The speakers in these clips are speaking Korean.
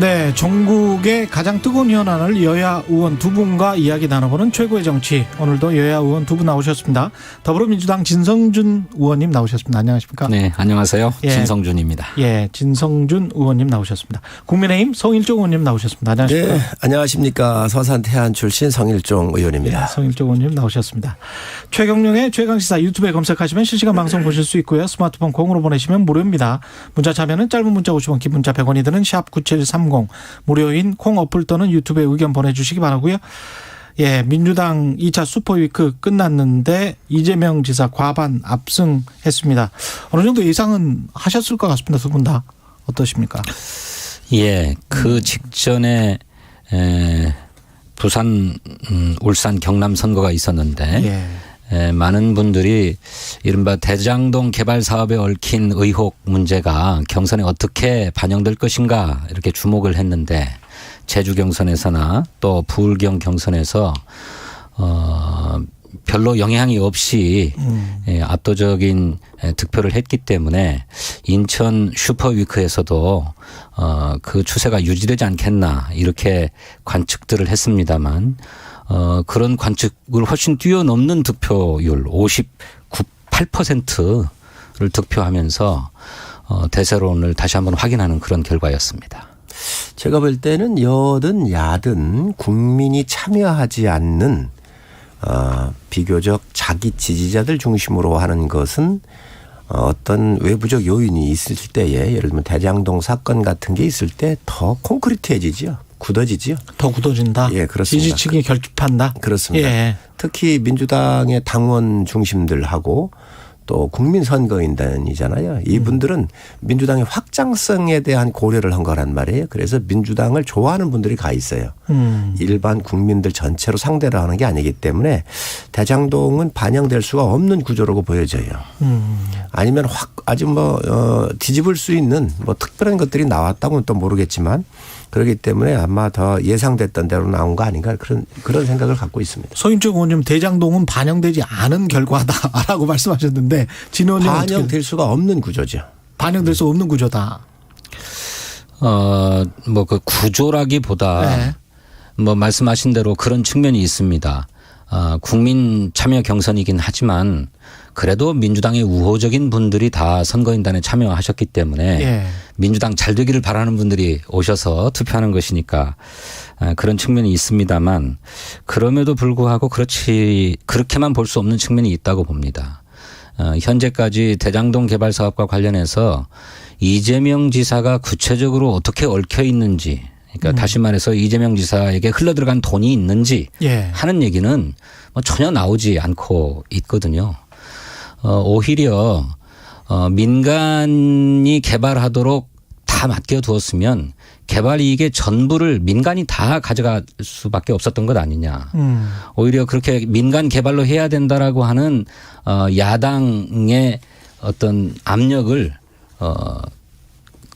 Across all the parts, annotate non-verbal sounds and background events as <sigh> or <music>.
네, 전국의 가장 뜨거운 현안을 여야 의원 두 분과 이야기 나눠보는 최고의 정치. 오늘도 여야 의원 두 분 나오셨습니다. 더불어민주당 진성준 의원님 나오셨습니다. 안녕하십니까? 네, 안녕하세요. 예. 진성준입니다. 예, 진성준 의원님 나오셨습니다. 국민의힘 성일종 의원님 나오셨습니다. 안녕하십니까? 네, 안녕하십니까. 서산 태안 출신 성일종 예, 의원입니다. 성일종 의원님 나오셨습니다. 최경룡의 최강시사 유튜브에 검색하시면 실시간 방송 보실 수 있고요. 스마트폰 공으로 보내시면 무료입니다. 문자 참여는 짧은 문자 50원, 긴 문자 100원이 드는 샵 9730 무료인 콩 어플 또는 유튜브에 의견 보내주시기 바라고요. 예, 민주당 2차 슈퍼위크 끝났는데 이재명 지사 과반 압승했습니다. 어느 정도 예상은 하셨을 것 같습니다. 두 분 다 어떠십니까? 예, 그 직전에 에, 부산, 음, 울산, 경남 선거가 있었는데 예. 에, 많은 분들이 이른바 대장동 개발 사업에 얽힌 의혹 문제가 경선에 어떻게 반영될 것인가 이렇게 주목을 했는데 제주 경선에서나 또 부울경 경선에서 어 별로 영향이 없이 예, 압도적인 예, 득표를 했기 때문에 인천 슈퍼위크에서도 어, 그 추세가 유지되지 않겠나 이렇게 관측들을 했습니다만 어, 그런 관측을 훨씬 뛰어넘는 득표율 59.8%를 득표하면서 어, 대세론을 다시 한번 확인하는 그런 결과였습니다. 제가 볼 때는 여든 야든 국민이 참여하지 않는 어, 비교적 자기 지지자들 중심으로 하는 것은 어, 어떤 외부적 요인이 있을 때에 예를 들면 대장동 사건 같은 게 있을 때 더 콘크리트해지죠. 굳어지지요. 더 굳어진다. 예, 그렇습니다. 지지층이 결집한다. 그렇습니다. 예. 특히 민주당의 당원 중심들하고 또 국민 선거인단이잖아요. 이분들은 민주당의 확장성에 대한 고려를 한 거란 말이에요. 그래서 민주당을 좋아하는 분들이 가 있어요. 음. 일반 국민들 전체로 상대를 하는 게 아니기 때문에 대장동은 반영될 수가 없는 구조라고 보여져요. 음. 아니면 확 아주 뭐 어, 뒤집을 수 있는 뭐 특별한 것들이 나왔다고는 또 모르겠지만 그렇기 때문에 아마 더 예상됐던 대로 나온 거 아닌가 그런 그런 생각을 갖고 있습니다. 서인철 의원님 대장동은 반영되지 않은 결과다라고 <laughs> 말씀하셨는데 진 의원님 어떻게 반영될 수가 없는 구조죠. 반영될 수 없는 구조다. 어, 뭐 그 구조라기보다 네. 뭐 말씀하신 대로 그런 측면이 있습니다. 아, 국민 참여 경선이긴 하지만 그래도 민주당의 우호적인 분들이 다 선거인단에 참여하셨기 때문에 예. 민주당 잘 되기를 바라는 분들이 오셔서 투표하는 것이니까 아, 그런 측면이 있습니다만 그럼에도 불구하고 그렇지 그렇게만 볼 수 없는 측면이 있다고 봅니다. 어, 현재까지 대장동 개발 사업과 관련해서 이재명 지사가 구체적으로 어떻게 얽혀 있는지 그러니까 다시 말해서 이재명 지사에게 흘러들어간 돈이 있는지 예. 하는 얘기는 뭐 전혀 나오지 않고 있거든요. 어, 오히려 어, 민간이 개발하도록 다 맡겨두었으면 개발 이익의 전부를 민간이 다 가져갈 수밖에 없었던 것 아니냐. 음. 오히려 그렇게 민간 개발로 해야 된다라고 하는 어, 야당의 어떤 압력을 어,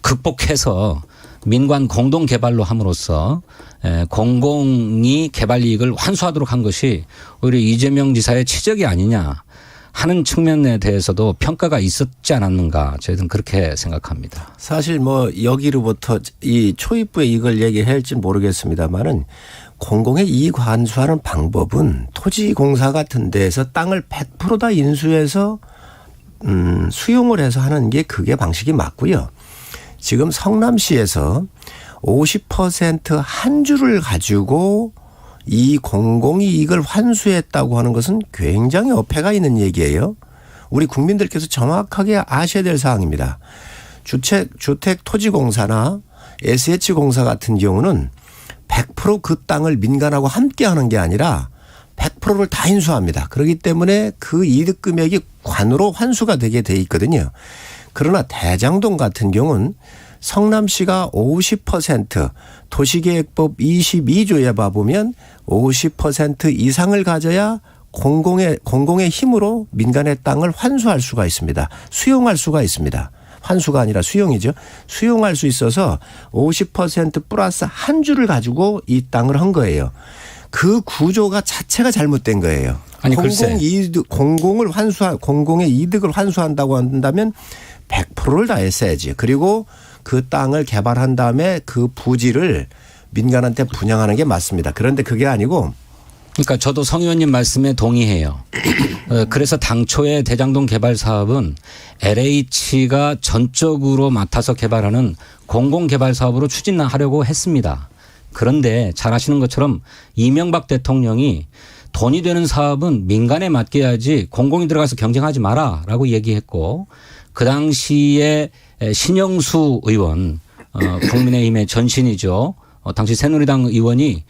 극복해서 민관 공동 개발로 함으로써 에, 공공이 개발 이익을 환수하도록 한 것이 오히려 이재명 지사의 치적이 아니냐 하는 측면에 대해서도 평가가 있었지 않았는가 저희들은 그렇게 생각합니다. 사실 뭐 여기로부터 이 초입부에 이걸 얘기해야 할지 모르겠습니다만은 공공의 이익 환수하는 방법은 토지 공사 같은 데에서 땅을 100%다 인수해서 음, 수용을 해서 하는 게 그게 방식이 맞고요. 지금 성남시에서 50%한 주를 가지고 이 공공이익을 환수했다고 하는 것은 굉장히 어폐가 있는 얘기예요. 우리 국민들께서 정확하게 아셔야 될 사항입니다. 주택, 주택 토지공사나 SH공사 같은 경우는 100%그 땅을 민간하고 함께 하는 게 아니라 100%를 다 인수합니다. 그렇기 때문에 그 이득 금액이 관으로 환수가 되게 돼 있거든요. 그러나 대장동 같은 경우는 성남시가 50% 도시계획법 22조에 봐보면 50% 이상을 가져야 공공의 공공의 힘으로 민간의 땅을 환수할 수가 있습니다. 수용할 수가 있습니다. 환수가 아니라 수용이죠. 수용할 수 있어서 50% 플러스 한 주를 가지고 이 땅을 한 거예요. 그 구조가 자체가 잘못된 거예요. 아니, 글쎄. 공공 이득 공공을 환수한 공공의 이득을 환수한다고 한다면 100%를 다 했어야지. 그리고 그 땅을 개발한 다음에 그 부지를 민간한테 분양하는 게 맞습니다. 그런데 그게 아니고 그러니까 저도 성 의원님 말씀에 동의해요. 어, 그래서 당초에 대장동 개발 사업은 LH가 전적으로 맡아서 개발하는 공공 개발 사업으로 추진하려고 했습니다. 그런데 잘 아시는 것처럼 이명박 대통령이 돈이 되는 사업은 민간에 맡겨야지 공공이 들어가서 경쟁하지 마라라고 얘기했고 그 당시에 신영수 의원 어, 국민의힘의 전신이죠. 어, 당시 새누리당 의원이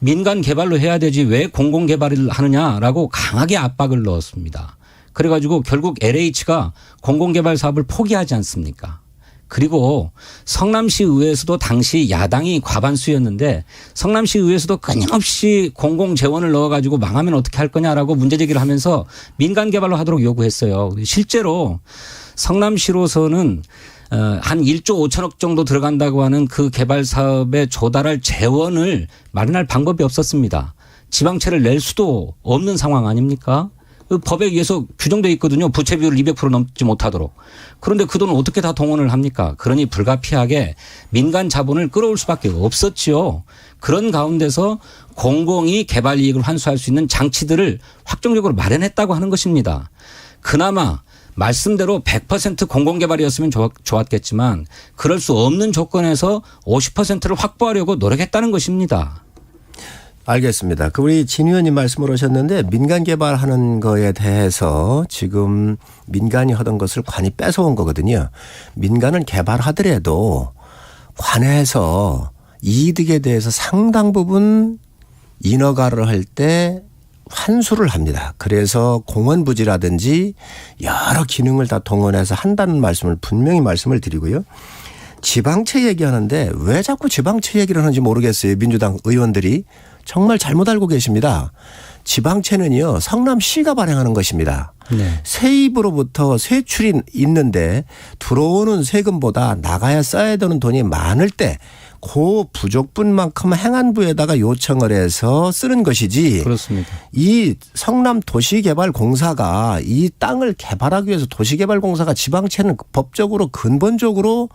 민간 개발로 해야 되지 왜 공공 개발을 하느냐라고 강하게 압박을 넣었습니다. 그래가지고 결국 LH가 공공 개발 사업을 포기하지 않습니까? 그리고 성남시 의회에서도 당시 야당이 과반수였는데 성남시 의회에서도 끊임없이 공공 재원을 넣어가지고 망하면 어떻게 할 거냐라고 문제 제기를 하면서 민간 개발로 하도록 요구했어요. 실제로 성남시로서는 어, 한 1조 5천억 정도 들어간다고 하는 그 개발 사업에 조달할 재원을 마련할 방법이 없었습니다. 지방채를 낼 수도 없는 상황 아닙니까? 그 법에 의해서 규정돼 있거든요. 부채 비율을 200% 넘지 못하도록. 그런데 그 돈을 어떻게 다 동원을 합니까? 그러니 불가피하게 민간 자본을 끌어올 수밖에 없었지요. 그런 가운데서 공공이 개발 이익을 환수할 수 있는 장치들을 확정적으로 마련했다고 하는 것입니다. 그나마 말씀대로 100% 공공개발이었으면 좋았- 좋았 겠지만 그럴 수 없는 조건에서 50%를 확보하려고 노력했다는 것입니다. 알겠습니다. 그 우리 진 의원님 말씀을 하셨는데 민간 개발하는 거에 대해서 지금 민간이 하던 것을 관이 뺏어온 거거든요. 민간은 개발하더라도 관에서 이득에 대해서 상당 부분 인허가를 할 때 환수를 합니다. 그래서 공원 부지라든지 여러 기능을 다 동원해서 한다는 말씀을 분명히 말씀을 드리고요. 지방채 얘기하는데 왜 자꾸 지방채 얘기를 하는지 모르겠어요. 민주당 의원들이 정말 잘못 알고 계십니다. 지방채는요 성남시가 발행하는 것입니다. 네. 세입으로부터 세출이 있는데 들어오는 세금보다 나가야 써야 되는 돈이 많을 때 그 부족분만큼 행안부에다가 요청을 해서 쓰는 것이지 그렇습니다. 이 성남 도시개발공사가 이 땅을 개발하기 위해서 도시개발공사가 지방채는 법적으로 근본적으로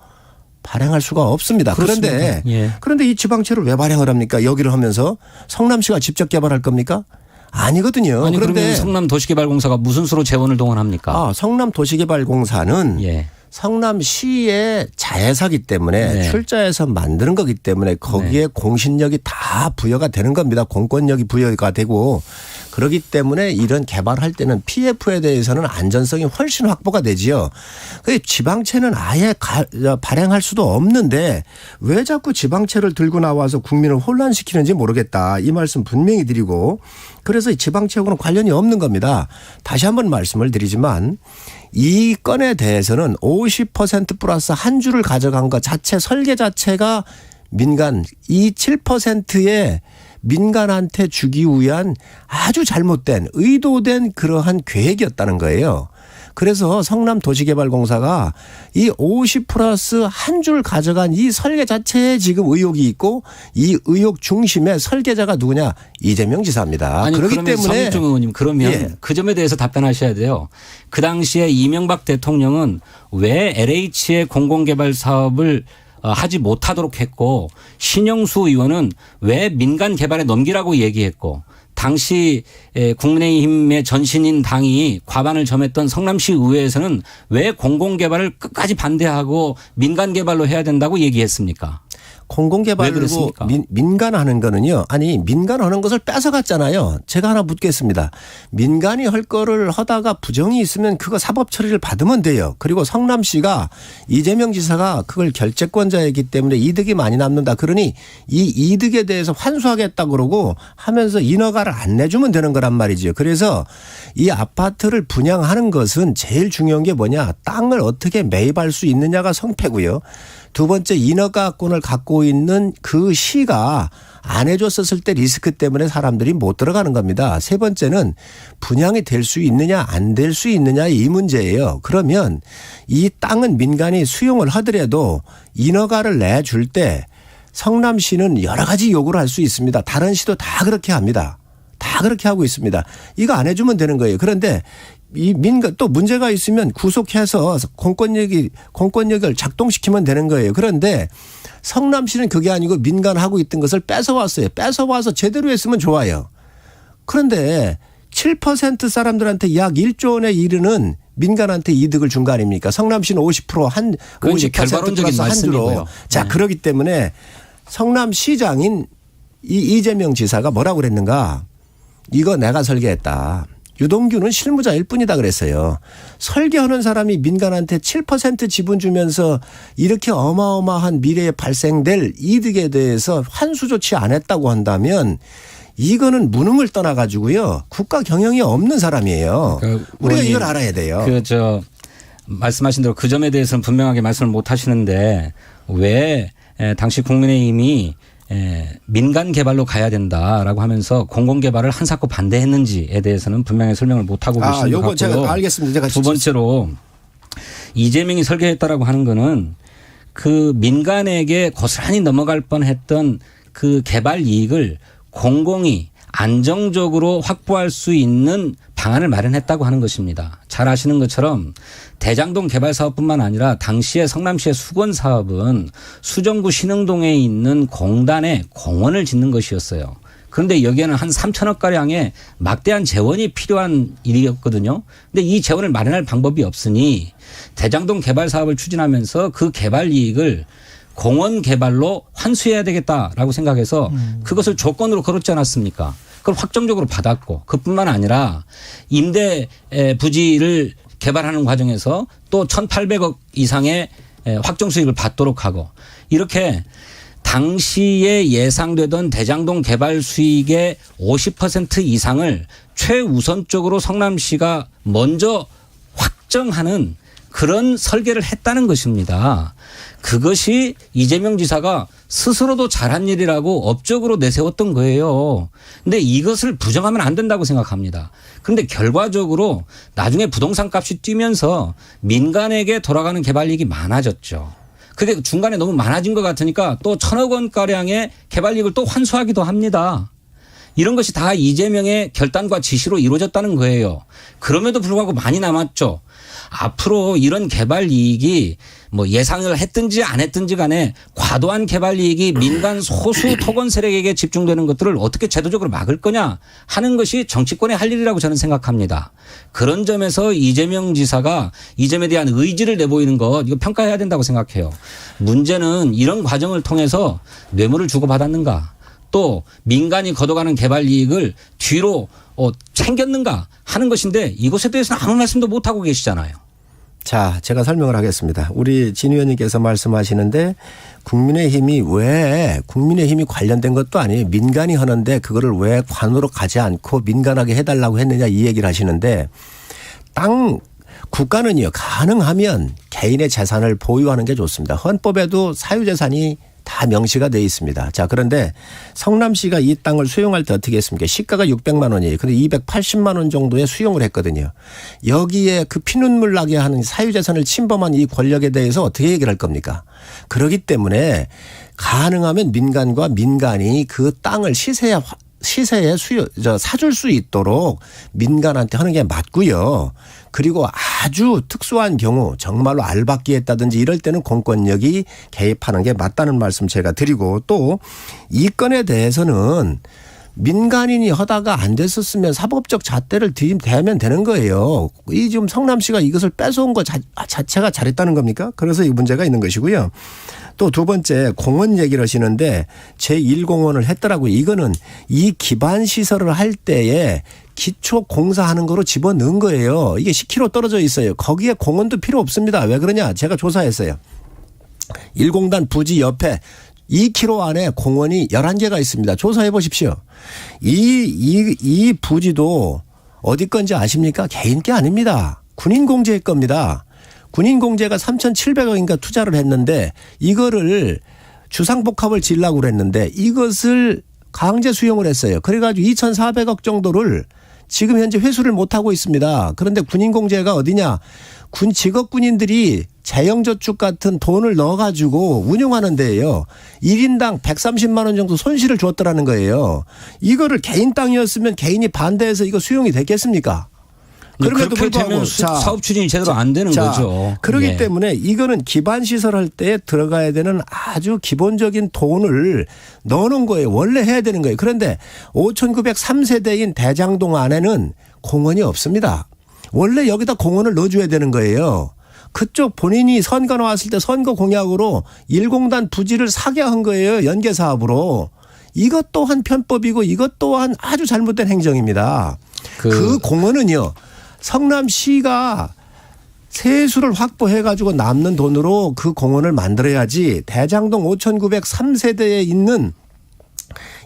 발행할 수가 없습니다. 그런데 그렇습니다. 예. 그런데 이 지방채를 왜 발행을 합니까? 여기를 하면서 성남시가 직접 개발할 겁니까? 아니거든요. 아니 그런데 그러면 성남 도시개발공사가 무슨 수로 재원을 동원합니까? 아, 성남 도시개발공사는 예. 성남시의 자회사기 때문에 네. 출자해서 만드는 거기 때문에 거기에 공신력이 다 부여가 되는 겁니다. 공권력이 부여가 되고 그렇기 때문에 이런 개발할 때는 PF에 대해서는 안전성이 훨씬 확보가 되지요. 그 지방채는 아예 가- 발행할 수도 없는데 왜 자꾸 지방채를 들고 나와서 국민을 혼란시키는지 모르겠다. 이 말씀 분명히 드리고 그래서 이 지방채하고는 관련이 없는 겁니다. 다시 한번 말씀을 드리지만 이 건에 대해서는 50% 플러스 한 주를 가져간 것 자체 설계 자체가 민간 이 7%의 민간한테 주기 위한 아주 잘못된 의도된 그러한 계획이었다는 거예요. 그래서 성남 도시개발공사가 이 50 플러스 한 줄 가져간 이 설계 자체에 지금 의혹이 있고 이 의혹 중심의 설계자가 누구냐 이재명 지사입니다. 아니 그렇기 때문에 성일종 의원님 그러면 예. 그 점에 대해서 답변하셔야 돼요. 그 당시에 이명박 대통령은 왜 LH의 공공개발 사업을 어, 하지 못하도록 했고 신영수 의원은 왜 민간 개발에 넘기라고 얘기했고 당시 에, 국민의힘의 전신인 당이 과반을 점했던 성남시 의회에서는 왜 공공개발을 끝까지 반대하고 민간 개발로 해야 된다고 얘기했습니까? 왜 공공개발로? 민, 민간하는 거는요. 아니 민간하는 것을 뺏어갔잖아요. 제가 하나 묻겠습니다. 민간이 할 거를 하다가 부정이 있으면 그거 사법 처리를 받으면 돼요. 그리고 성남시가 이재명 지사가 그걸 결재권자이기 때문에 이득이 많이 남는다. 그러니 이 이득에 대해서 환수하겠다 그러고 하면서 인허가를 안 내주면 되는 거란 말이죠. 그래서 이 아파트를 분양하는 것은 제일 중요한 게 뭐냐. 땅을 어떻게 매입할 수 있느냐가 성패고요. 두 번째 인허가권을 갖고 있는 그 시가 안 해줬었을 때 리스크 때문에 사람들이 못 들어가는 겁니다. 세 번째는 분양이 될 수 있느냐 안 될 수 있느냐 이 문제예요. 그러면 이 땅은 민간이 수용을 하더라도 인허가를 내줄 때 성남시는 여러 가지 요구를 할 수 있습니다. 다른 시도 다 그렇게 합니다. 다 그렇게 하고 있습니다. 이거 안 해주면 되는 거예요. 그런데 이 민간 또 문제가 있으면 구속해서 공권력이 공권력을 작동시키면 되는 거예요. 그런데 성남시는 그게 아니고 민간 하고 있던 것을 뺏어왔어요. 뺏어와서 제대로 했으면 좋아요. 그런데 7% 사람들한테 약 1조 원에 이르는 민간한테 이득을 준 거 아닙니까? 성남시는 50%한 그건 이제 50% 결과론적인. 말씀이고요. 자, 네. 그렇기 때문에 성남시장인 이 이재명 지사가 뭐라고 그랬는가? 이거 내가 설계했다. 유동규는 실무자일 뿐이다 그랬어요. 설계하는 사람이 민간한테 7% 지분 주면서 이렇게 어마어마한 미래에 발생될 이득에 대해서 환수 조치 안 했다고 한다면 이거는 무능을 떠나 가지고요. 국가 경영이 없는 사람이에요. 그러니까 우리가 이걸 알아야 돼요. 그 저 말씀하신 대로 그 점에 대해서는 분명하게 말씀을 못 하시는데 왜 에, 당시 국민의힘이 에, 민간 개발로 가야 된다라고 하면서 공공 개발을 한사코 반대했는지에 대해서는 분명히 설명을 못 하고 아, 계시는 것 요거 같고요. 제가 알겠습니다. 두 번째로 이재명이 설계했다라고 하는 거는 그 민간에게 고스란히 넘어갈 뻔했던 그 개발 이익을 공공이 안정적으로 확보할 수 있는 방안을 마련했다고 하는 것입니다. 잘 아시는 것처럼 대장동 개발 사업뿐만 아니라 당시에 성남시의 수건 사업은 수정구 신흥동에 있는 공단에 공원을 짓는 것이었어요. 그런데 여기에는 한 3천억 가량의 막대한 재원이 필요한 일이었거든요. 근데 이 재원을 마련할 방법이 없으니 대장동 개발 사업을 추진하면서 그 개발 이익을 공원 개발로 환수해야 되겠다라고 생각해서 그것을 조건으로 걸었지 않았습니까? 그걸 확정적으로 받았고 그뿐만 아니라 임대 에, 부지를 개발하는 과정에서 또 1,800억 이상의 에, 확정 수익을 받도록 하고 이렇게 당시에 예상되던 대장동 개발 수익의 50% 이상을 최우선적으로 성남시가 먼저 확정하는 그런 설계를 했다는 것입니다. 그것이 이재명 지사가 스스로도 잘한 일이라고 업적으로 내세웠던 거예요. 근데 이것을 부정하면 안 된다고 생각합니다. 그런데 결과적으로 나중에 부동산 값이 뛰면서 민간에게 돌아가는 개발 이익이 많아졌죠. 그게 중간에 너무 많아진 것 같으니까 또 천억 원 가량의 개발 이익을 또 환수하기도 합니다. 이런 것이 다 이재명의 결단과 지시로 이루어졌다는 거예요. 그럼에도 불구하고 많이 남았죠. 앞으로 이런 개발 이익이 뭐 예상을 했든지 안 했든지 간에 과도한 개발 이익이 민간 소수 토건 세력에게 집중되는 것들을 어떻게 제도적으로 막을 거냐 하는 것이 정치권의 할 일이라고 저는 생각합니다. 그런 점에서 이재명 지사가 이 점에 대한 의지를 내보이는 것 이거 평가해야 된다고 생각해요. 문제는 이런 과정을 통해서 뇌물을 주고받았는가 또 민간이 걷어가는 개발 이익을 뒤로 어, 챙겼는가 하는 것인데 이것에 대해서는 아무 말씀도 못 하고 계시잖아요. 자, 제가 설명을 하겠습니다. 우리 진 의원님께서 말씀하시는데 국민의힘이 왜 국민의힘이 관련된 것도 아니에요. 민간이 하는데 그거를 왜 관으로 가지 않고 민간하게 해달라고 했느냐 이 얘기를 하시는데 땅 국가는요 가능하면 개인의 재산을 보유하는 게 좋습니다. 헌법에도 사유재산이 다 명시가 돼 있습니다. 자, 그런데 성남시가 이 땅을 수용할 때 어떻게 했습니까? 시가가 600만 원이에요. 근데 280만 원 정도에 수용을 했거든요. 여기에 그 피눈물 나게 하는 사유재산을 침범한 이 권력에 대해서 어떻게 얘기를 할 겁니까? 그러기 때문에 가능하면 민간과 민간이 그 땅을 시세에 화- 시세에 수요, 저, 사줄 수 있도록 민간한테 하는 게 맞고요. 그리고 아주 특수한 경우 정말로 알박기 했다든지 이럴 때는 공권력이 개입하는 게 맞다는 말씀 제가 드리고 또 이 건에 대해서는 민간인이 하다가 안 됐었으면 사법적 잣대를 들이대면 되는 거예요. 이 지금 성남시가 이것을 뺏어온 것 자- 자체가 잘했다는 겁니까? 그래서 이 문제가 있는 것이고요. 또 두 번째 공원 얘기를 하시는데 제1공원을 했더라고요. 이거는 이 기반 시설을 할 때에 기초 공사하는 거로 집어넣은 거예요. 이게 10km 떨어져 있어요. 거기에 공원도 필요 없습니다. 왜 그러냐? 제가 조사했어요. 일공단 부지 옆에 2km 안에 공원이 11개가 있습니다. 조사해 보십시오. 이, 이, 이 부지도 어디 건지 아십니까? 개인 게 아닙니다. 군인 공제의 겁니다. 군인 공제가 3,700억인가 투자를 했는데 이거를 주상복합을 지려고 그랬는데 이것을 강제 수용을 했어요. 그래가지고 2,400억 정도를 지금 현재 회수를 못 하고 있습니다. 그런데 군인 공제가 어디냐? 군 직업 군인들이 재형저축 같은 돈을 넣어가지고 운영하는 데에요. 1인당 130만 원 정도 손실을 줬더라는 거예요. 이거를 개인 땅이었으면 개인이 반대해서 이거 수용이 됐겠습니까? 그럼에도 그렇게 불구하고 자, 사업 추진이 제대로 안 되는 자, 거죠. 그렇기 예. 때문에 이거는 기반 시설 할 때 들어가야 되는 아주 기본적인 돈을 넣어놓은 거예요. 원래 해야 되는 거예요. 그런데 5,903세대인 대장동 안에는 공원이 없습니다. 원래 여기다 공원을 넣어줘야 되는 거예요. 그쪽 본인이 선거 나왔을 때 선거 공약으로 일공단 부지를 사게 한 거예요. 연계 사업으로. 이것 또한 편법이고 이것 또한 아주 잘못된 행정입니다. 그- 그 공원은요. 성남시가 세수를 확보해 가지고 남는 돈으로 그 공원을 만들어야지 대장동 5,903세대에 있는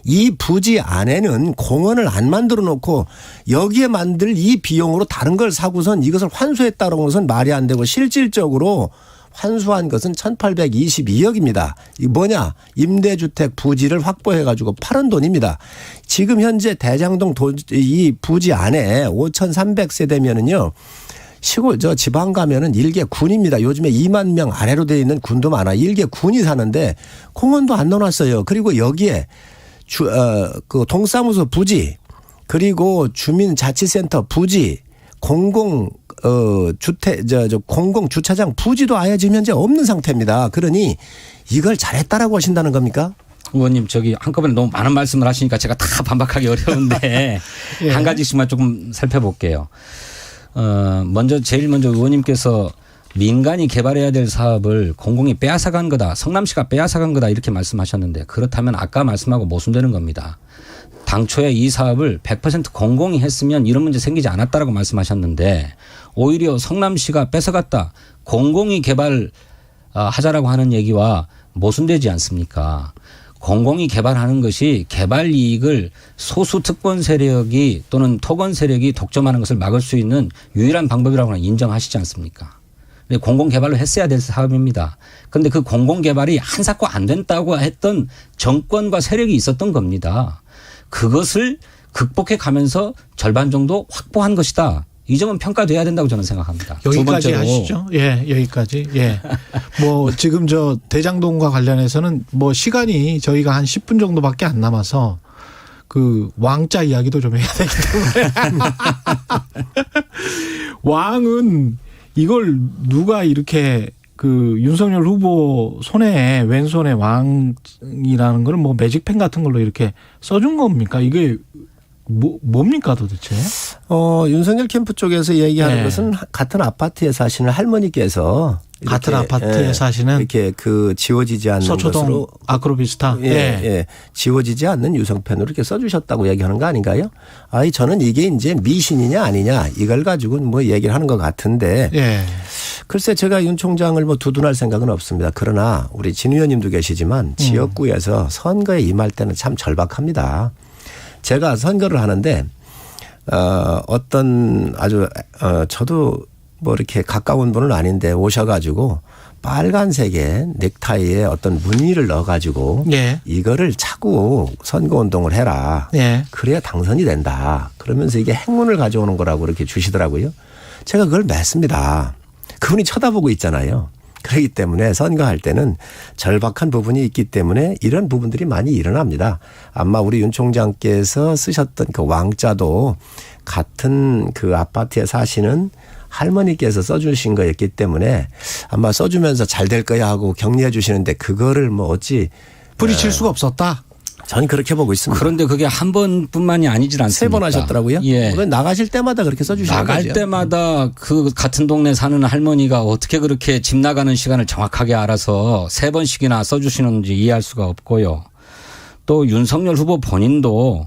이 부지 안에는 공원을 안 만들어 놓고 여기에 만들 이 비용으로 다른 걸 사고선 이것을 환수했다는 것은 말이 안 되고 실질적으로 환수한 것은 1822억입니다. 이 뭐냐? 임대주택 부지를 확보해 가지고 팔은 돈입니다. 지금 현재 대장동 도, 이 부지 안에 5,300세대면은요. 시골 저 지방 가면은 일개 군입니다. 요즘에 2만 명 아래로 돼 있는 군도 많아. 일개 군이 사는데 공원도 안 넣어놨어요. 그리고 여기에 주, 어, 그 동사무소 부지 그리고 주민자치센터 부지 공공 어 주택 저, 저 공공 주차장 부지도 아예 지금 현재 없는 상태입니다. 그러니 이걸 잘했다라고 하신다는 겁니까? 의원님 저기 한꺼번에 너무 많은 말씀을 하시니까 제가 다 반박하기 어려운데 <laughs> 예. 한 가지씩만 조금 살펴볼게요. 어 먼저 제일 먼저 의원님께서 민간이 개발해야 될 사업을 공공이 빼앗아간 거다. 성남시가 빼앗아간 거다 이렇게 말씀하셨는데 그렇다면 아까 말씀하고 모순되는 겁니다. 당초에 이 사업을 100% 공공이 했으면 이런 문제 생기지 않았다라고 말씀하셨는데 오히려 성남시가 뺏어갔다. 공공이 개발 아, 하자라고 하는 얘기와 모순되지 않습니까? 공공이 개발하는 것이 개발 이익을 소수 특권 세력이 또는 토건 세력이 독점하는 것을 막을 수 있는 유일한 방법이라고는 인정하시지 않습니까? 근데 공공 개발을 했어야 될 사업입니다. 그런데 그 공공 개발이 한사코 안 된다고 했던 정권과 세력이 있었던 겁니다. 그것을 극복해 가면서 절반 정도 확보한 것이다. 이 점은 평가돼야 된다고 저는 생각합니다. 두 여기까지 하시죠. 예, 여기까지. 예. 뭐 지금 저 대장동과 관련해서는 뭐 시간이 저희가 한 10분 정도밖에 안 남아서 그 왕자 이야기도 좀 해야 되기 때문에 <laughs> 왕은 이걸 누가 이렇게 그 윤석열 후보 손에 왼손에 왕이라는 거를 뭐 매직펜 같은 걸로 이렇게 써준 겁니까? 이게 뭐 뭡니까 도대체? 어, 윤석열 캠프 쪽에서 얘기하는 네. 것은 같은 아파트에 사시는 할머니께서 같은 이렇게, 아파트에 예, 사시는 이렇게 그 지워지지 않는 서초동 것으로 아크로비스타. 예, 예. 지워지지 않는 유성펜으로 이렇게 써주셨다고 얘기하는 거 아닌가요? 아이 저는 이게 이제 미신이냐 아니냐 이걸 가지고 뭐 얘기를 하는 것 같은데 예. 글쎄 제가 윤 총장을 뭐 두둔할 생각은 없습니다. 그러나 우리 진 의원님도 계시지만 지역구에서 선거에 임할 때는 참 절박합니다. 제가 선거를 하는데 어 어떤 아주 어 저도 뭐 이렇게 가까운 분은 아닌데 오셔가지고 빨간색의 넥타이에 어떤 무늬를 넣어가지고 예. 이거를 차고 선거 운동을 해라. 예. 그래야 당선이 된다. 그러면서 이게 행운을 가져오는 거라고 이렇게 주시더라고요. 제가 그걸 맺습니다. 그분이 쳐다보고 있잖아요. 그렇기 때문에 선거할 때는 절박한 부분이 있기 때문에 이런 부분들이 많이 일어납니다. 아마 우리 윤 총장께서 쓰셨던 그 왕자도 같은 그 아파트에 사시는 할머니께서 써주신 거였기 때문에 아마 써주면서 잘 될 거야 하고 격려해 주시는데 그거를 뭐 어찌 부딪힐 수가 없었다. 저는 그렇게 보고 있습니다. 그런데 그게 한 번뿐만이 아니질 않습니까? 세 번 하셨더라고요. 예. 그건 나가실 때마다 그렇게 써주시는 나갈 거죠. 때마다 그 같은 동네 사는 할머니가 어떻게 그렇게 집 나가는 시간을 정확하게 알아서 세 번씩이나 써주시는지 이해할 수가 없고요. 또 윤석열 후보 본인도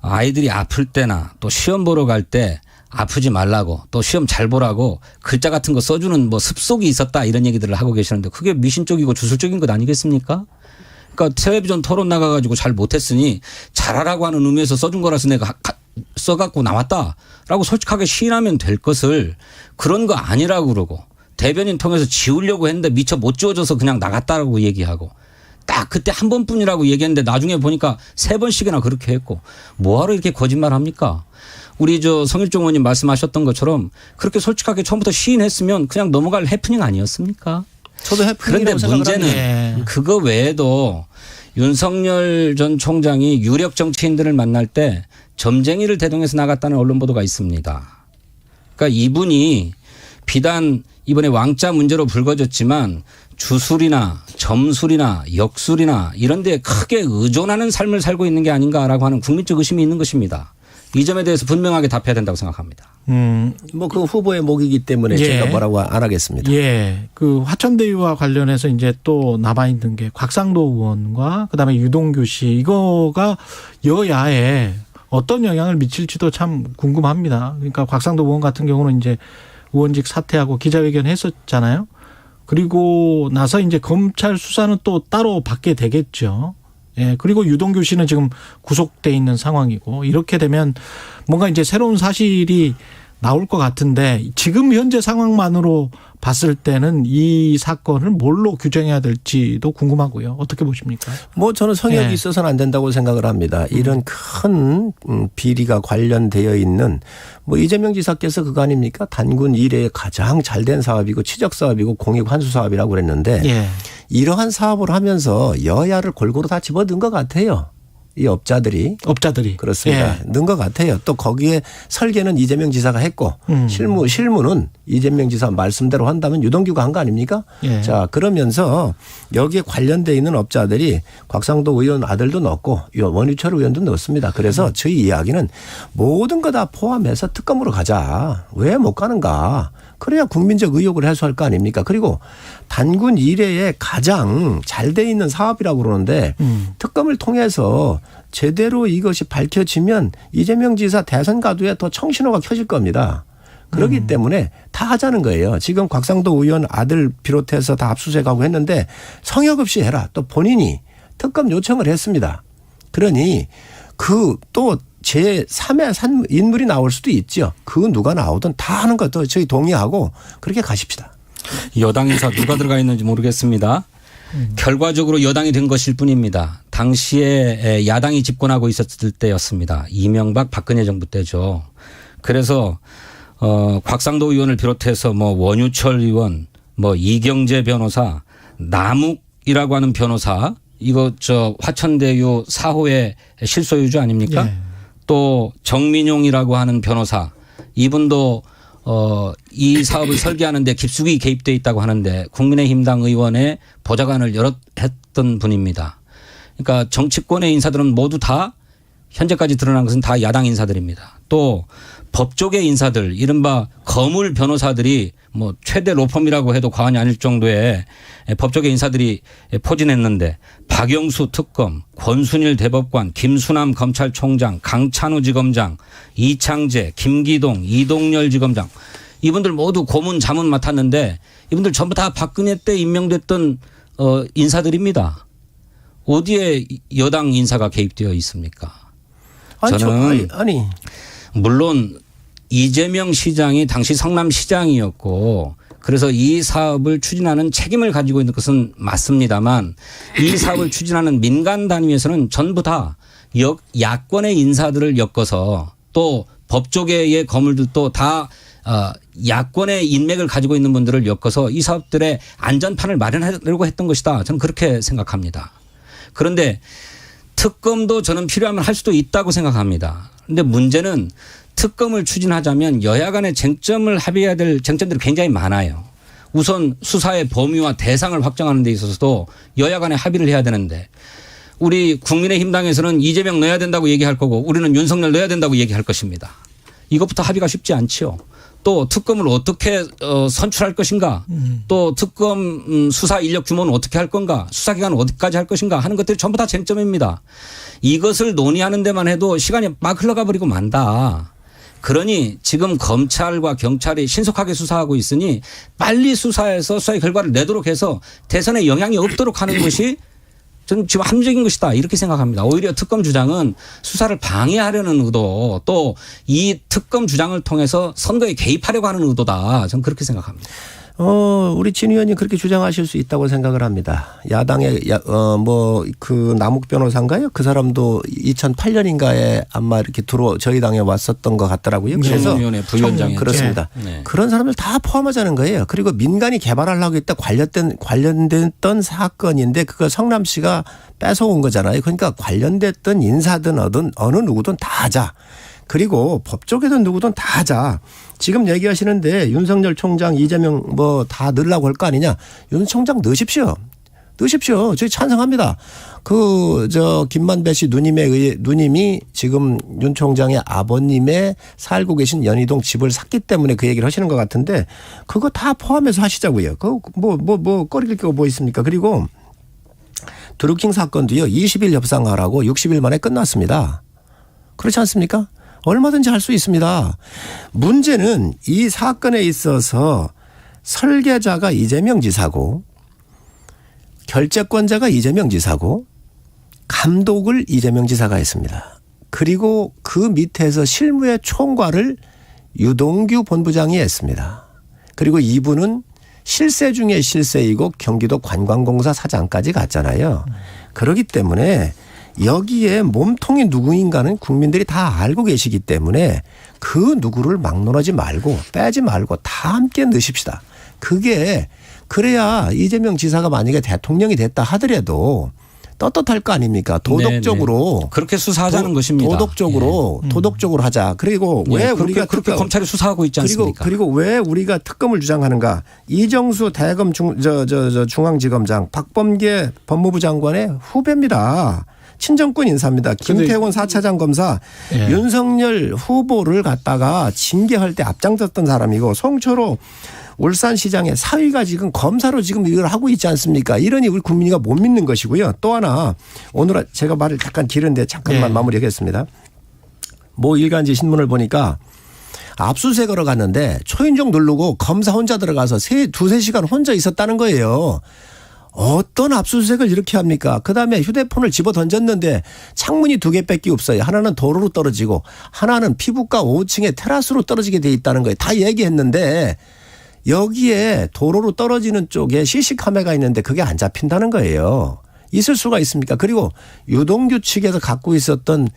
아이들이 아플 때나 또 시험 보러 갈 때 아프지 말라고 또 시험 잘 보라고 글자 같은 거 써주는 뭐 습속이 있었다 이런 얘기들을 하고 계시는데 그게 미신적이고 주술적인 것 아니겠습니까? 그러니까 텔레비전 토론 나가가지고 잘 못했으니 잘하라고 하는 의미에서 써준 거라서 내가 써갖고 나왔다라고 솔직하게 시인하면 될 것을 그런 거 아니라고 그러고 대변인 통해서 지우려고 했는데 미처 못 지워져서 그냥 나갔다라고 얘기하고 딱 그때 한 번뿐이라고 얘기했는데 나중에 보니까 세 번씩이나 그렇게 했고 뭐하러 이렇게 거짓말 합니까? 우리 저 성일종 의원님 말씀하셨던 것처럼 그렇게 솔직하게 처음부터 시인했으면 그냥 넘어갈 해프닝 아니었습니까? 저도 그런데 해프닝이라고 생각을 문제는. 예. 그거 외에도 윤석열 전 총장이 유력 정치인들을 만날 때 점쟁이를 대동해서 나갔다는 언론 보도가 있습니다. 그러니까 이분이 비단 이번에 왕자 문제로 불거졌지만 주술이나 점술이나 역술이나 이런 데 크게 의존하는 삶을 살고 있는 게 아닌가라고 하는 국민적 의심이 있는 것입니다. 이 점에 대해서 분명하게 답해야 된다고 생각합니다. 음, 뭐 그 후보의 목이기 때문에 예. 제가 뭐라고 안 하겠습니다. 예. 그 화천대유와 관련해서 이제 또 남아 있는 게 곽상도 의원과 그다음에 유동규 씨 이거가 여야에 어떤 영향을 미칠지도 참 궁금합니다. 그러니까 곽상도 의원 같은 경우는 이제 의원직 사퇴하고 기자회견 했었잖아요. 그리고 나서 이제 검찰 수사는 또 따로 받게 되겠죠. 예. 그리고 유동규 씨는 지금 구속돼 있는 상황이고 이렇게 되면 뭔가 이제 새로운 사실이 나올 것 같은데 지금 현재 상황만으로 봤을 때는 이 사건을 뭘로 규정해야 될지도 궁금하고요. 어떻게 보십니까? 뭐 저는 성역이 예. 있어서는 안 된다고 생각을 합니다. 이런 큰 음, 비리가 관련되어 있는 뭐 이재명 지사께서 그거 아닙니까? 단군 이래에 가장 잘된 사업이고 치적 사업이고 공익 환수 사업이라고 그랬는데 예. 이러한 사업을 하면서 여야를 골고루 다 집어든 것 같아요. 이 업자들이 업자들이 그렇습니다. 예. 넣은 것 같아요. 또 거기에 설계는 이재명 지사가 했고 음. 실무 실무는 이재명 지사 말씀대로 한다면 유동규가 한 거 아닙니까? 예. 자 그러면서 여기에 관련돼 있는 업자들이 곽상도 의원 아들도 넣고 원유철 의원도 넣습니다. 그래서 음. 저희 이야기는 모든 거 다 포함해서 특검으로 가자. 왜 못 가는가? 그래야 국민적 의혹을 해소할 거 아닙니까? 그리고 단군 이래에 가장 잘 돼 있는 사업이라고 그러는데 음. 특검을 통해서 제대로 이것이 밝혀지면 이재명 지사 대선 가도에 더 청신호가 켜질 겁니다. 그렇기 음. 때문에 다 하자는 거예요. 지금 곽상도 의원 아들 비롯해서 다 압수수색하고 했는데 성역 없이 해라. 또 본인이 특검 요청을 했습니다. 그러니 그 또 제3의 산 인물이 나올 수도 있죠. 그 누가 나오든 다 하는 것도 저희 동의하고 그렇게 가십시다. 여당 인사 누가 들어가 있는지 모르겠습니다. 결과적으로 여당이 된 것일 뿐입니다. 당시에 야당이 집권하고 있었을 때였습니다. 이명박 박근혜 정부 때죠. 그래서 어 곽상도 의원을 비롯해서 뭐 원유철 의원, 뭐 이경재 변호사, 남욱이라고 하는 변호사 이거 저 화천대유 사호의 실소유주 아닙니까? 예. 또 정민용이라고 하는 변호사 이분도 어, 이 사업을 설계하는데 깊숙이 개입돼 있다고 하는데 국민의힘당 의원의 보좌관을 여러 했던 분입니다. 그러니까 정치권의 인사들은 모두 다 현재까지 드러난 것은 다 야당 인사들입니다. 또 법조계 인사들 이른바 거물 변호사들이 뭐 최대 로펌이라고 해도 과언이 아닐 정도의 법조계 인사들이 포진했는데 박영수 특검, 권순일 대법관, 김수남 검찰총장, 강찬우 지검장, 이창재, 김기동, 이동열 지검장 이분들 모두 고문 자문 맡았는데 이분들 전부 다 박근혜 때 임명됐던 어 인사들입니다. 어디에 여당 인사가 개입되어 있습니까? 아니, 저- 저는 아니, 아니 물론 이재명 시장이 당시 성남시장이었고 그래서 이 사업을 추진하는 책임을 가지고 있는 것은 맞습니다만 이 사업을 추진하는 민간 단위에서는 전부 다 역, 야권의 인사들을 엮어서 또 법조계의 거물들도 다 어, 야권의 인맥을 가지고 있는 분들을 엮어서 이 사업들의 안전판을 마련하려고 했던 것이다. 저는 그렇게 생각합니다. 그런데 특검도 저는 필요하면 할 수도 있다고 생각합니다. 근데 문제는 특검을 추진하자면 여야 간의 쟁점을 합의해야 될 쟁점들이 굉장히 많아요. 우선 수사의 범위와 대상을 확정하는 데 있어서도 여야 간에 합의를 해야 되는데 우리 국민의힘 당에서는 이재명 넣어야 된다고 얘기할 거고 우리는 윤석열 넣어야 된다고 얘기할 것입니다. 이것부터 합의가 쉽지 않지요. 또 특검을 어떻게 어, 선출할 것인가, 또 특검 음, 수사 인력 규모는 어떻게 할 건가, 수사 기간은 어디까지 할 것인가 하는 것들이 전부 다 쟁점입니다. 이것을 논의하는 데만 해도 시간이 막 흘러가 버리고 만다. 그러니 지금 검찰과 경찰이 신속하게 수사하고 있으니 빨리 수사해서 수사의 결과를 내도록 해서 대선에 영향이 없도록 하는 것이 저는 지금 합리적인 것이다 이렇게 생각합니다. 오히려 특검 주장은 수사를 방해하려는 의도 또 이 특검 주장을 통해서 선거에 개입하려고 하는 의도다. 저는 그렇게 생각합니다. 어, 우리 진 의원님 그렇게 주장하실 수 있다고 생각을 합니다. 야당의 야, 어, 뭐, 그 남욱 변호사인가요? 그 사람도 2008년인가에 아마 이렇게 들어 저희 당에 왔었던 것 같더라고요. 그래서 청문위원회 부위원장이었죠. 그렇습니다. 네. 그런 사람들 다 포함하자는 거예요. 그리고 민간이 개발하려고 했다 관련된 관련됐던 사건인데 그거 성남 씨가 뺏어온 거잖아요. 그러니까 관련됐던 인사든 어든 어느 누구든 다 하자. 그리고 법조계든 누구든 다 하자. 지금 얘기하시는데 윤석열 총장 이재명 뭐 다 넣으려고 할 거 아니냐. 윤 총장 넣으십시오. 넣으십시오. 저희 찬성합니다. 그, 저, 김만배 씨 누님에 의해, 누님이 지금 윤 총장의 아버님의 살고 계신 연희동 집을 샀기 때문에 그 얘기를 하시는 것 같은데 그거 다 포함해서 하시자고요. 그, 뭐, 뭐, 뭐, 꺼릴 게 뭐 있습니까? 그리고 드루킹 사건도요, 20일 협상하라고 60일 만에 끝났습니다. 그렇지 않습니까? 얼마든지 할 수 있습니다. 문제는 이 사건에 있어서 설계자가 이재명 지사고 결재권자가 이재명 지사고 감독을 이재명 지사가 했습니다. 그리고 그 밑에서 실무의 총괄을 유동규 본부장이 했습니다. 그리고 이분은 실세 중에 실세이고 경기도 관광공사 사장까지 갔잖아요. 그렇기 때문에 여기에 몸통이 누구인가는 국민들이 다 알고 계시기 때문에 그 누구를 막론하지 말고 빼지 말고 다 함께 넣으십시다. 그게 그래야 이재명 지사가 만약에 대통령이 됐다 하더라도 떳떳할 거 아닙니까? 도덕적으로 네, 네. 그렇게 수사하자는 도- 것입니다. 도덕적으로 도덕적으로 하자. 그리고 예. 왜 예, 그렇게, 우리가 그렇게 특검- 검찰이 수사하고 있지 그리고 않습니까? 그리고 왜 우리가 특검을 주장하는가? 이정수 대검 중 저 저 저 중앙지검장 박범계 법무부 장관의 후배입니다. 친정권 인사입니다. 김태원 4차장 검사 예. 윤석열 후보를 갖다가 징계할 때 앞장섰던 사람이고 송초로 울산시장의 사위가 지금 검사로 지금 이걸 하고 있지 않습니까? 이러니 우리 국민이가 못 믿는 것이고요. 또 하나 오늘 제가 말을 잠깐 길은데 잠깐만 예. 마무리하겠습니다. 모 일간지 신문을 보니까 압수수색하러 갔는데 초인종 누르고 검사 혼자 들어가서 세, 두세 시간 혼자 있었다는 거예요. 어떤 압수수색을 이렇게 합니까? 그 다음에 휴대폰을 집어 던졌는데 창문이 두 개밖에 없어요. 하나는 도로로 떨어지고 하나는 피부과 5층에 테라스로 떨어지게 돼 있다는 거예요. 다 얘기했는데 여기에 도로로 떨어지는 쪽에 CC카메라가 있는데 그게 안 잡힌다는 거예요. 있을 수가 있습니까? 그리고 유동규 측에서 갖고 있었던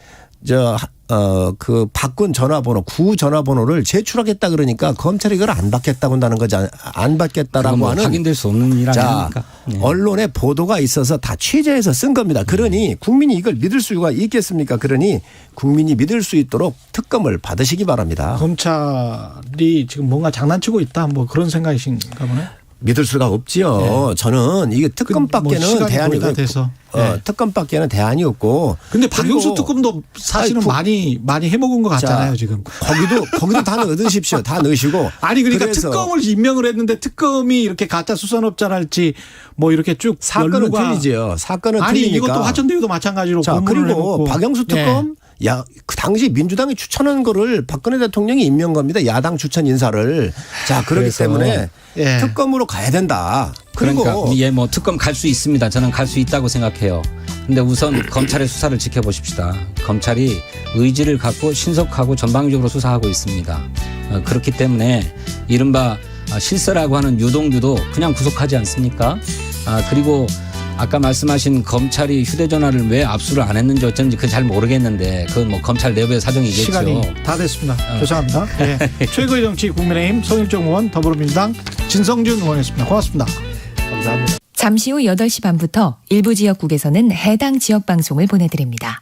저, 어, 그 바꾼 전화번호, 구 전화번호를 제출하겠다 그러니까 검찰이 이걸 안 받겠다고 한다는 거지, 안- 받겠다라고 뭐 하는 확인될 수 없는 일 자, 아닙니까? 네. 언론에 보도가 있어서 다 취재해서 쓴 겁니다. 그러니 국민이 이걸 믿을 수가 있겠습니까? 그러니 국민이 믿을 수 있도록 특검을 받으시기 바랍니다. 검찰이 지금 뭔가 장난치고 있다 뭐 그런 생각이신가 보네. 믿을 수가 없지요. 저는 이게 그 특검밖에는 뭐 대안이 돼서. 어, 네. 특검밖에는 대안이 없고. 근데 박영수 특검도 사실은 아니, 그- 많이 많이 해먹은 것 같잖아요 자, 지금. 거기도 거기도 다 넣으십시오. 다 넣으시고. 아니 그러니까 특검을 임명을 했는데 특검이 이렇게 가짜 수산업자랄지 뭐 이렇게 쭉 사건은 틀리지요. 사건은 아니 틀리니까. 이것도 화천대유도 마찬가지로 자 그리고 해놓고. 박영수 예. 특검 야 그 당시 민주당이 추천한 거를 박근혜 대통령이 임명 겁니다. 야당 추천 인사를 자 그렇기 그래서, 때문에 예. 특검으로 가야 된다. 그리고 그러니까 예, 뭐 특검 갈 수 있습니다. 저는 갈 수 있다고 생각해요. 근데 우선 <clears throat> 검찰의 수사를 지켜보십시다. 검찰이 의지를 갖고 신속하고 전방위적으로 수사하고 있습니다. 어, 그렇기 때문에 이른바 아, 실세라고 하는 유동규도 그냥 구속하지 않습니까? 아, 그리고 아까 말씀하신 검찰이 휴대전화를 왜 압수를 안 했는지 어쩐지 그 잘 모르겠는데 그건 뭐 검찰 내부의 사정이겠죠. 시간이 다 됐습니다. 어. 죄송합니다. 예. <laughs> 최고의 정치 국민의힘 송일정 의원 더불어민주당 진성준 의원이었습니다. 고맙습니다. 감사합니다. 잠시 후 8시 반부터 일부 지역국에서는 해당 지역 방송을 보내드립니다.